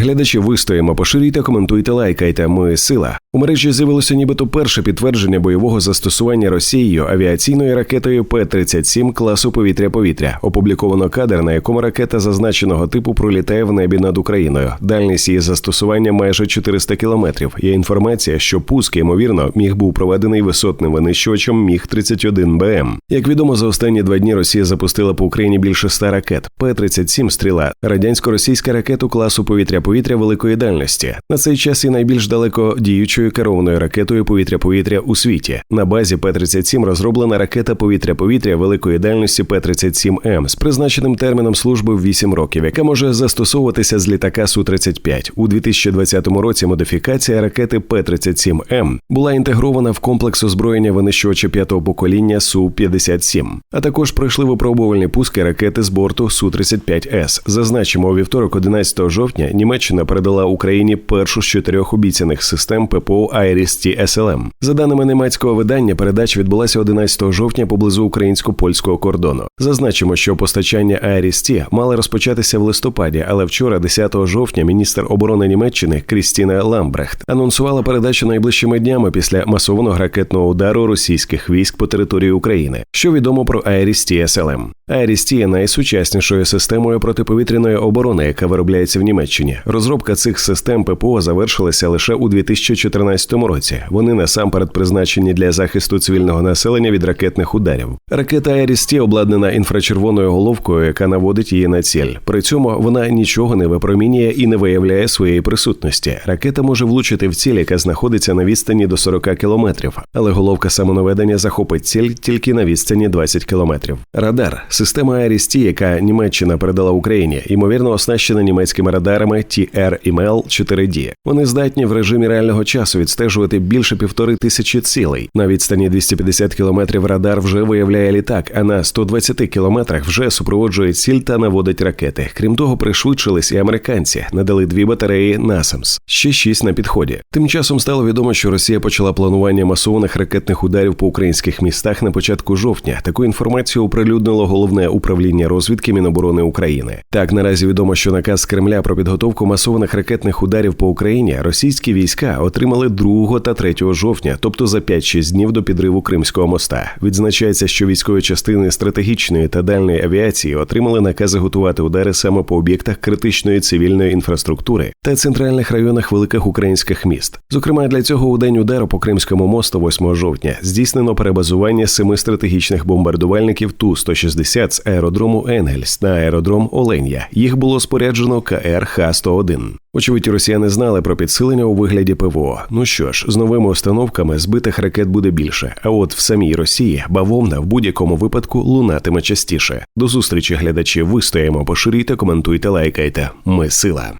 Глядачі вистоїмо, поширюйте, коментуйте, лайкайте. Ми сила. У мережі з'явилося нібито перше підтвердження бойового застосування Росією авіаційною ракетою П-37 класу повітря-повітря. Опубліковано кадр, на якому ракета зазначеного типу пролітає в небі над Україною. Дальність її застосування майже 400 кілометрів. Є інформація, що пуск, ймовірно, міг був проведений висотним винищувачем Міг 31 БМ. Як відомо, за останні два дні Росія запустила по Україні більше ста ракет. П-37 стріла радянсько-російська ракету класу повітря-повітря великої дальності. На цей час і найбільш далеко діючою керованою ракетою повітря-повітря у світі. На базі П-37 розроблена ракета повітря-повітря великої дальності П-37М з призначеним терміном служби в 8 років, яка може застосовуватися з літака Су-35. У 2020 році модифікація ракети П-37М була інтегрована в комплекс озброєння винищувача п'ятого покоління Су-57. А також пройшли випробувальні пуски ракети з борту Су-35С. Зазначимо, у вівторок, 11 жовтня, Німеччина передала Україні першу з чотирьох обіцяних систем ППО IRIS-T SLM. За даними німецького видання, передача відбулася 11 жовтня поблизу українсько-польського кордону. Зазначимо, що постачання IRIS-T мали розпочатися в листопаді, але вчора, 10 жовтня, міністр оборони Німеччини Крістіна Ламбрехт анонсувала передачу найближчими днями після масованого ракетного удару російських військ по території України. Що відомо про IRIS-T SLM? IRIS-T є найсучаснішою системою протиповітряної оборони, яка виробляється в Німеччині. Розробка цих систем ППО завершилася лише у 2014 році. Вони насамперед призначені для захисту цивільного населення від ракетних ударів. Ракета IRIS-T обладнана інфрачервоною головкою, яка наводить її на ціль. При цьому вона нічого не випромінює і не виявляє своєї присутності. Ракета може влучити в ціль, яка знаходиться на відстані до 40 кілометрів, але головка самонаведення захопить ціль тільки на відстані 20 кілометрів. Радар система IRIS-T, яка Німеччина передала Україні, ймовірно оснащена німецькими радарами TR-ML 4D. Вони здатні в режимі реального часу відстежувати більше півтори тисячі цілей. На відстані 250 кілометрів радар вже виявляє літак, а на 120 кілометрах вже супроводжує ціль та наводить ракети. Крім того, пришвидшились і американці, надали дві батареї NASAMS, ще шість на підході. Тим часом стало відомо, що Росія почала планування масованих ракетних ударів по українських містах на початку жовтня. Таку інформацію оприлюднило головне управління розвідки Міноборони України. Так наразі відомо, що наказ Кремля про підготовку масованих ракетних ударів по Україні російські війська отримали 2 та 3 жовтня, тобто за 5-6 днів до підриву Кримського моста. Відзначається, що військові частини стратегічної та дальної авіації отримали накази готувати удари саме по об'єктах критичної цивільної інфраструктури та центральних районах великих українських міст. Зокрема, для цього у день удару по Кримському мосту, 8 жовтня, здійснено перебазування семи стратегічних бомбардувальників Ту 160 з аеродрому Енгельс на аеродром Оленя. Їх було споряджено КР Х-101. Очевидь, росіяни знали про підсилення у вигляді ПВО. Ну що ж, з новими установками збитих ракет буде більше. А от в самій Росії бавовна в будь-якому випадку лунатиме частіше. До зустрічі, глядачі. Вистоїмо, поширюйте, коментуйте, лайкайте. Ми сила.